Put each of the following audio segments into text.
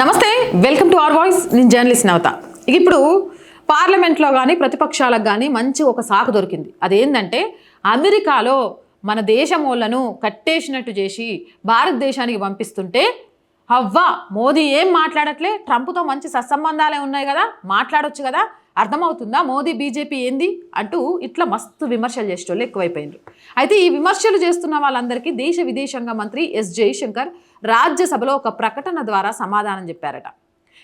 నమస్తే welcome to our voice. నేను journalist Navata. ఇక ఇప్పుడు పార్లమెంట్లో కానీ ప్రతిపక్షాలకు కానీ మంచి ఒక సాకు దొరికింది. అదేంటంటే అమెరికాలో మన దేశమోళ్ళను కట్టేసినట్టు చేసి భారతదేశానికి పంపిస్తుంటే అవ్వా మోదీ ఏం మాట్లాడట్లే? ట్రంప్తో మంచి సత్సంబంధాలే ఉన్నాయి కదా మాట్లాడొచ్చు కదా. అర్థమవుతుందా? మోదీ బీజేపీ ఏంది? అంటూ ఇట్లా మస్తు విమర్శలు చేసేటోళ్ళు ఎక్కువైపోయినారు. అయితే ఈ విమర్శలు చేస్తున్న వాళ్ళందరికీ దేశ విదేశాంగ మంత్రి ఎస్ జయశంకర్ రాజ్యసభలో ఒక ప్రకటన ద్వారా సమాధానం చెప్పారట.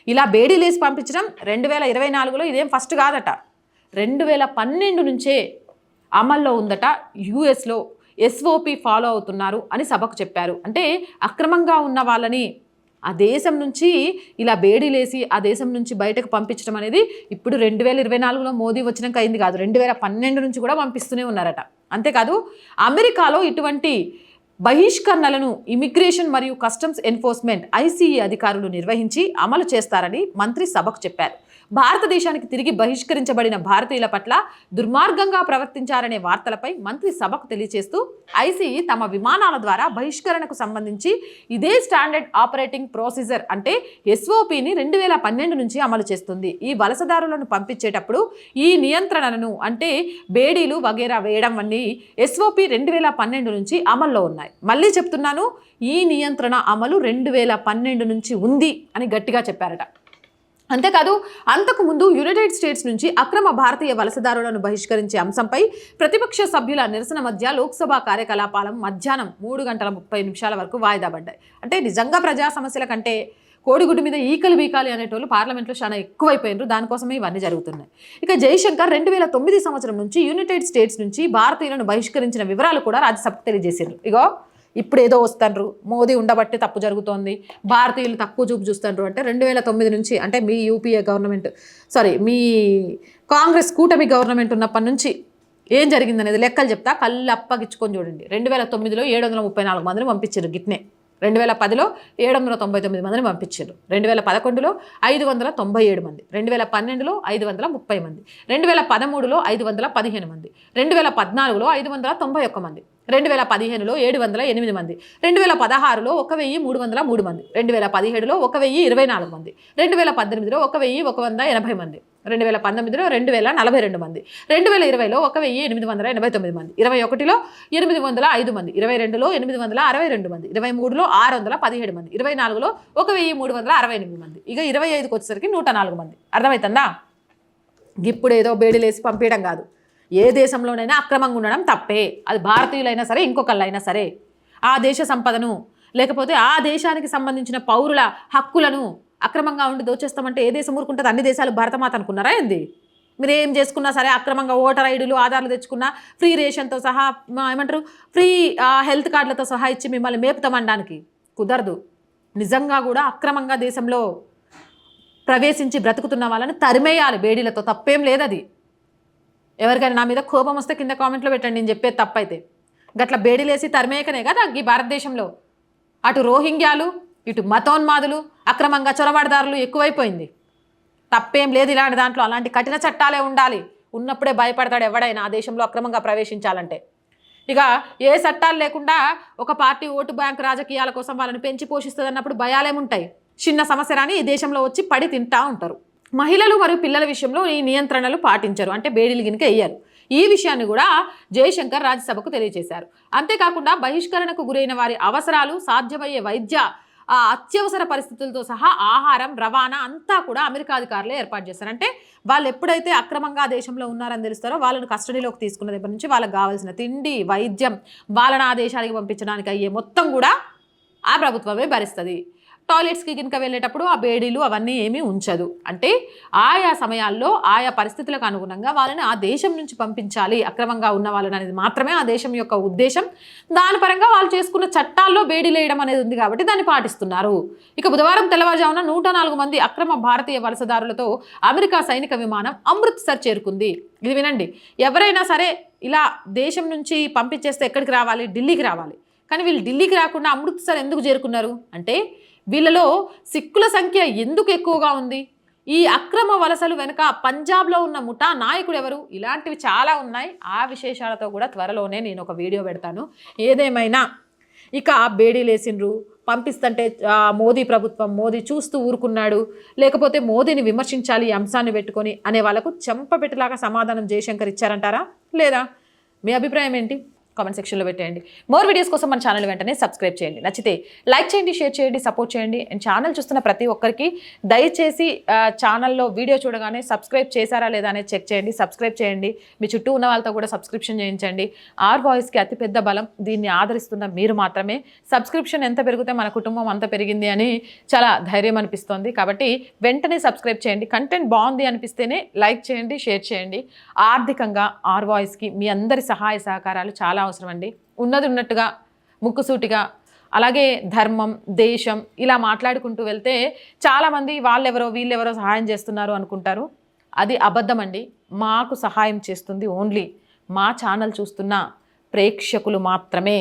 ఇలా బేడీలేసి పంపించడం రెండు వేల ఇరవై నాలుగులో ఇదేం ఫస్ట్ కాదట. రెండు వేల పన్నెండు నుంచే అమల్లో ఉందట యుఎస్లో ఎస్ఓపి ఫాలో అవుతున్నారు అని సభకు చెప్పారు. అంటే అక్రమంగా ఉన్న వాళ్ళని ఆ దేశం నుంచి ఇలా బేడీలేసి ఆ దేశం నుంచి బయటకు పంపించడం అనేది ఇప్పుడు రెండు వేల ఇరవై నాలుగులో మోదీ వచ్చినాక అయింది కాదు రెండు వేల పన్నెండు నుంచి కూడా పంపిస్తూనే ఉన్నారట. అంతేకాదు అమెరికాలో ఇటువంటి బహిష్కరణలను ఇమిగ్రేషన్ మరియు కస్టమ్స్ ఎన్ఫోర్స్మెంట్ ఐసీఈ అధికారులు నిర్వహించి అమలు చేస్తారని మంత్రి సభకు చెప్పారు. భారతదేశానికి తిరిగి బహిష్కరించబడిన భారతీయుల పట్ల దుర్మార్గంగా ప్రవర్తించారనే వార్తలపై మంత్రి సభకు తెలియజేస్తూ ఐసీఈ తమ విమానాల ద్వారా బహిష్కరణకు సంబంధించి ఇదే స్టాండర్డ్ ఆపరేటింగ్ ప్రొసీజర్ అంటే ఎస్ఓపిని రెండు వేల పన్నెండు నుంచి అమలు చేస్తుంది. ఈ వలసదారులను పంపించేటప్పుడు ఈ నియంత్రణలను అంటే బేడీలు వగేరా వేయడం వంటి ఎస్ఓపి రెండు వేల పన్నెండు నుంచి అమల్లో ఉన్నాయి. మళ్ళీ చెప్తున్నాను ఈ నియంత్రణ అమలు రెండు వేల పన్నెండు నుంచి ఉంది అని గట్టిగా చెప్పారట. అంతేకాదు అంతకుముందు యునైటెడ్ స్టేట్స్ నుంచి అక్రమ భారతీయ వలసదారులను బహిష్కరించే అంశంపై ప్రతిపక్ష సభ్యుల నిరసన మధ్య లోక్సభ కార్యకలాపాలం మధ్యాహ్నం మూడు గంటల ముప్పై నిమిషాల వరకు వాయిదా పడ్డాయి. అంటే నిజంగా ప్రజా సమస్యల కంటే కోడిగుడ్డు మీద ఈకలు వీకాలి అనేటోళ్ళు పార్లమెంట్లో చాలా ఎక్కువైపోయినారు. దానికోసమే ఇవన్నీ జరుగుతున్నాయి. ఇక జైశంకర్ రెండు వేల తొమ్మిది సంవత్సరం నుంచి యునైటెడ్ స్టేట్స్ నుంచి భారతీయులను బహిష్కరించిన వివరాలు కూడా రాజ్యసభకు తెలియజేశారు ఇగో ఇప్పుడు ఏదో వస్తారు మోదీ ఉండబట్టి తప్పు జరుగుతోంది. భారతీయులు తక్కువ చూపు చూస్తుండ్రు అంటే రెండు వేల తొమ్మిది నుంచి అంటే మీ యూపీఏ గవర్నమెంట్ సారీ మీ కాంగ్రెస్ కూటమి గవర్నమెంట్ ఉన్నప్పటి నుంచి ఏం జరిగిందనేది లెక్కలు చెప్తా. కళ్ళు అప్పగించుకొని చూడండి. రెండు వేల తొమ్మిదిలో ఏడు వందల ముప్పై నాలుగు మందిని పంపించారు గిట్నే. రెండు వేల పదిలో ఏడు వందల తొంభై తొమ్మిది మందిని పంపించారు రెండు వేల పదకొండులో ఐదు వందల తొంభై ఏడు మంది. రెండు వేల పన్నెండులో ఐదు వందల ముప్పై మంది. రెండు వేల పదమూడులో ఐదు వందల పదిహేను మంది. రెండు వేల పద్నాలుగులో ఐదు వందల తొంభై ఒక్క మంది. రెండు వేల పదిహేనులో ఏడు వందల ఎనిమిది మంది. రెండు వేల పదహారులో ఒక వెయ్యి మూడు వందల మూడు మంది. రెండు వేల పదిహేడులో ఒక వెయ్యి ఇరవై నాలుగు మంది. రెండు వేల పద్దెనిమిదిలో ఒక వెయ్యి ఒక వంద ఎనభై మంది. రెండు వేల పంతొమ్మిదిలో రెండు వేల నలభై రెండు మంది. రెండు వేల ఇరవైలో ఒక వెయ్యి ఎనిమిది వందల ఎనభై తొమ్మిది మంది. ఇరవై ఒకటిలో ఎనిమిది వందల ఐదు మంది. ఇరవై రెండులో ఎనిమిది వందల అరవై రెండు మంది. ఇరవై మూడులో ఆరు వందల పదిహేడు మంది. ఇరవై నాలుగులో ఒక వెయ్యి మూడు వందల అరవై ఎనిమిది మంది. ఇక ఇరవై ఐదుకి వచ్చేసరికి నూట నాలుగు మంది. అర్థమవుతుందా ఇప్పుడు ఏదో బేడీలేసి పంపించడం కాదు. ఏ దేశంలోనైనా అక్రమంగా ఉండడం తప్పే. అది భారతీయులైనా సరే ఇంకొకళ్ళైనా సరే. ఆ దేశ సంపదను లేకపోతే ఆ దేశానికి సంబంధించిన పౌరుల హక్కులను అక్రమంగా ఉండి దోచేస్తామంటే ఏ దేశం ఊరుకుంటుంది? అన్ని దేశాలు భారతమాత అనుకున్నారా ఏంది? మీరు ఏం చేసుకున్నా సరే అక్రమంగా ఓటర్ ఐడీలు ఆధార్లు తెచ్చుకున్నా ఫ్రీ రేషన్తో సహా ఏమంటారు ఫ్రీ హెల్త్ కార్డులతో సహా ఇచ్చి మిమ్మల్ని మేపుతామనడానికి కుదరదు. నిజంగా కూడా అక్రమంగా దేశంలో ప్రవేశించి బ్రతుకుతున్న వాళ్ళని తరిమేయాలి బేడీలతో. తప్పేం లేదు అది ఎవరికైనా నా మీద కోపం వస్తే కింద కామెంట్లో పెట్టండి నేను చెప్పేది తప్పైతే. గట్ల బేడిలేసి తరిమేయకనే కదా ఈ భారతదేశంలో. అటు రోహింగ్యాలు ఇటు మతోన్మాదులు అక్రమంగా చొరబడదారులు ఎక్కువైపోయింది. తప్పేం లేదు ఇలాంటి దాంట్లో అలాంటి కఠిన చట్టాలే ఉండాలి. ఉన్నప్పుడే భయపడతాడు ఎవడైనా ఆ దేశంలో అక్రమంగా ప్రవేశించాలంటే. ఇక ఏ చట్టాలు లేకుండా ఒక పార్టీ ఓటు బ్యాంక్ రాజకీయాల కోసం వాళ్ళని పెంచి పోషిస్తుంది అన్నప్పుడు భయాలేముంటాయి. చిన్న సమస్య రాని ఈ దేశంలో వచ్చి పడి తింటా ఉంటారు. మహిళలు మరియు పిల్లల విషయంలో ఈ నియంత్రణలు పాటించరు అంటే బేడీలు గినక వేయరు ఈ విషయాన్ని కూడా జయశంకర్ రాజ్యసభకు తెలియజేశారు. అంతేకాకుండా బహిష్కరణకు గురైన వారి అవసరాలు సాధ్యమయ్యే వైద్య అత్యవసర పరిస్థితులతో సహా ఆహారం రవాణా అంతా కూడా అమెరికా అధికారులే ఏర్పాటు చేశారు అంటే వాళ్ళు ఎప్పుడైతే అక్రమంగా దేశంలో ఉన్నారని తెలుస్తారో వాళ్ళని కస్టడీలోకి తీసుకున్న దగ్గర నుంచి వాళ్ళకి కావాల్సిన తిండి వైద్యం వాళ్ళని ఆ దేశానికి పంపించడానికి అయ్యే మొత్తం కూడా ఆ ప్రభుత్వమే భరిస్తుంది. టాయిలెట్స్కి కనుక వెళ్ళేటప్పుడు ఆ బేడీలు అవన్నీ ఏమీ ఉంచదు. అంటే ఆయా సమయాల్లో ఆయా పరిస్థితులకు అనుగుణంగా వాళ్ళని ఆ దేశం నుంచి పంపించాలి అక్రమంగా ఉన్న వాళ్ళని అనేది మాత్రమే ఆ దేశం యొక్క ఉద్దేశం. దాని పరంగా వాళ్ళు చేసుకున్న చట్టాల్లో బేడీలు వేయడం అనేది ఉంది కాబట్టి దాన్ని పాటిస్తున్నారు. ఇక బుధవారం తెల్లవారుజామున నూట నాలుగు మంది అక్రమ భారతీయ వలసదారులతో అమెరికా సైనిక విమానం అమృత్సర్ చేరుకుంది. ఇది వినండి ఎవరైనా సరే ఇలా దేశం నుంచి పంపించేస్తే ఎక్కడికి రావాలి? ఢిల్లీకి రావాలి. కానీ వీళ్ళు ఢిల్లీకి రాకుండా అమృత్సర్ ఎందుకు చేరుకున్నారు? అంటే వీళ్ళలో సిక్కుల సంఖ్య ఎందుకు ఎక్కువగా ఉంది? ఈ అక్రమ వలసలు వెనుక పంజాబ్లో ఉన్న ముఠా నాయకుడు ఎవరు? ఇలాంటివి చాలా ఉన్నాయి. ఆ విశేషాలతో కూడా త్వరలోనే నేను ఒక వీడియో పెడతాను. ఏదేమైనా ఇక బేడీలేసిండ్రు పంపిస్తుంటే మోదీ ప్రభుత్వం మోదీ చూస్తూ ఊరుకున్నాడు. లేకపోతే మోదీని విమర్శించాలి ఈ అంశాన్ని పెట్టుకొని అనే వాళ్ళకు చెంపపెట్టలాగా సమాధానం జయశంకర్ ఇచ్చారంటారా? లేదా? మీ అభిప్రాయం ఏంటి? కామెంట్ సెక్షన్లో పెట్టేయండి. మోర్ వీడియోస్ కోసం మన ఛానల్ వెంటనే సబ్స్క్రైబ్ చేయండి. నచ్చితే లైక్ చేయండి షేర్ చేయండి సపోర్ట్ చేయండి. అండ్ ఛానల్ చూస్తున్న ప్రతి ఒక్కరికి దయచేసి ఛానల్లో వీడియో చూడగానే సబ్స్క్రైబ్ చేశారా లేదా అనేది చెక్ చేయండి సబ్స్క్రైబ్ చేయండి. మీ చుట్టూ ఉన్న వాళ్ళతో కూడా సబ్స్క్రిప్షన్ చేయించండి. ఆర్ వాయిస్కి అతిపెద్ద బలం దీన్ని ఆదరిస్తున్న మీరు మాత్రమే. సబ్స్క్రిప్షన్ ఎంత పెరిగితే మన కుటుంబం అంత పెరిగింది అని చాలా ధైర్యం అనిపిస్తోంది. కాబట్టి వెంటనే సబ్స్క్రైబ్ చేయండి. కంటెంట్ బాగుంది అనిపిస్తేనే లైక్ చేయండి షేర్ చేయండి. ఆర్థికంగా ఆర్ వాయిస్కి మీ అందరి సహాయ సహకారాలు చాలా అవసరం అండి ఉన్నది ఉన్నట్టుగా ముక్కుసూటిగా అలాగే ధర్మం దేశం ఇలా మాట్లాడుకుంటూ వెళ్తే చాలామంది వాళ్ళెవరో వీళ్ళెవరో సహాయం చేస్తున్నారు అనుకుంటారు. అది అబద్ధం అండి మాకు సహాయం చేస్తుంది ఓన్లీ. మా ఛానల్ చూస్తున్న ప్రేక్షకులు మాత్రమే.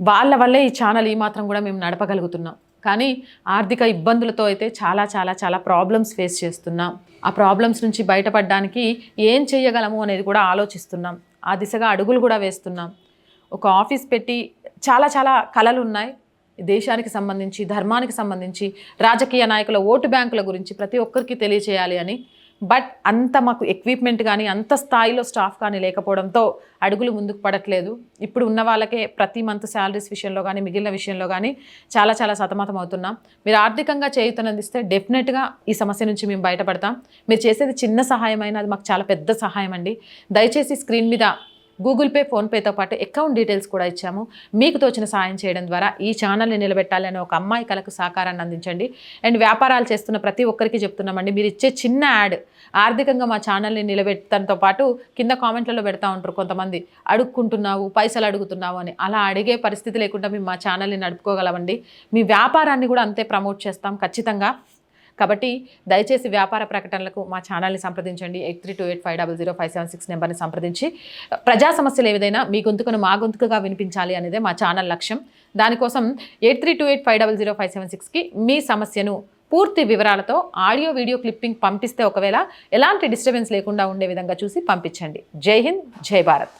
వాళ్ళ వల్లే ఈ ఛానల్ ఈ మాత్రం కూడా మేము నడపగలుగుతున్నాం. కానీ ఆర్థిక ఇబ్బందులతో అయితే చాలా చాలా చాలా ప్రాబ్లమ్స్ ఫేస్ చేస్తున్నాం. ఆ ప్రాబ్లమ్స్ నుంచి బయటపడడానికి ఏం చేయగలము అనేది కూడా ఆలోచిస్తున్నాం. ఆ దిశగా అడుగులు కూడా వేస్తున్నాం. ఒక ఆఫీస్ పెట్టి చాలా చాలా కళలు ఉన్నాయి దేశానికి సంబంధించి ధర్మానికి సంబంధించి రాజకీయ నాయకుల ఓటు బ్యాంకుల గురించి ప్రతి ఒక్కరికి తెలియచేయాలి అని. బట్ అంత మాకు ఎక్విప్మెంట్ కానీ అంత స్థాయిలో స్టాఫ్ కానీ లేకపోవడంతో అడుగులు ముందుకు పడట్లేదు. ఇప్పుడు ఉన్న వాళ్ళకే ప్రతి మంత్ శాలరీస్ విషయంలో కానీ మిగిలిన విషయంలో కానీ చాలా చాలా సతమతం అవుతున్నాం. మీరు ఆర్థికంగా చేయుతనందిస్తే డెఫినెట్గా ఈ సమస్య నుంచి మేము బయటపడతాం. మీరు చేసేది చిన్న సహాయమైన అది మాకు చాలా పెద్ద సహాయం అండి. దయచేసి స్క్రీన్ మీద గూగుల్ పే ఫోన్పేతో పాటు అకౌంట్ డీటెయిల్స్ కూడా ఇచ్చాము. మీకు తోచిన సాయం చేయడం ద్వారా ఈ ఛానల్ని నిలబెట్టాలని ఒక అమ్మాయి కలకు సహకారాన్ని అందించండి. అండ్ వ్యాపారాలు చేస్తున్న ప్రతి ఒక్కరికి చెప్తున్నామండి. మీరు ఇచ్చే చిన్న యాడ్ ఆర్థికంగా మా ఛానల్ని నిలబెట్టడంతో పాటు కింద కామెంట్లలో పెడతా ఉంటారు కొంతమంది. అడుక్కుంటున్నావు పైసలు అడుగుతున్నావు అని. అలా అడిగే పరిస్థితి లేకుండా మేము మా ఛానల్ని నడుపుకోగలమండి. మీ వ్యాపారాన్ని కూడా అంతే ప్రమోట్ చేస్తాం ఖచ్చితంగా. కాబట్టి దయచేసి వ్యాపార ప్రకటనలకు మా ఛానల్ని సంప్రదించండి. Eight three two eight five double zero five seven six నెంబర్ని సంప్రదించి. ప్రజా సమస్యలు ఏదైనా మీ గొంతుకును మా గొంతుకుగా వినిపించాలి అనేదే మా ఛానల్ లక్ష్యం. దానికోసం eight three two eight five double zero five seven సిక్స్కి మీ సమస్యను పూర్తి వివరాలతో ఆడియో వీడియో క్లిప్పింగ్ పంపిస్తే ఒకవేళ ఎలాంటి డిస్టర్బెన్స్ లేకుండా ఉండే విధంగా చూసి పంపించండి. జై హింద్ జై భారత్.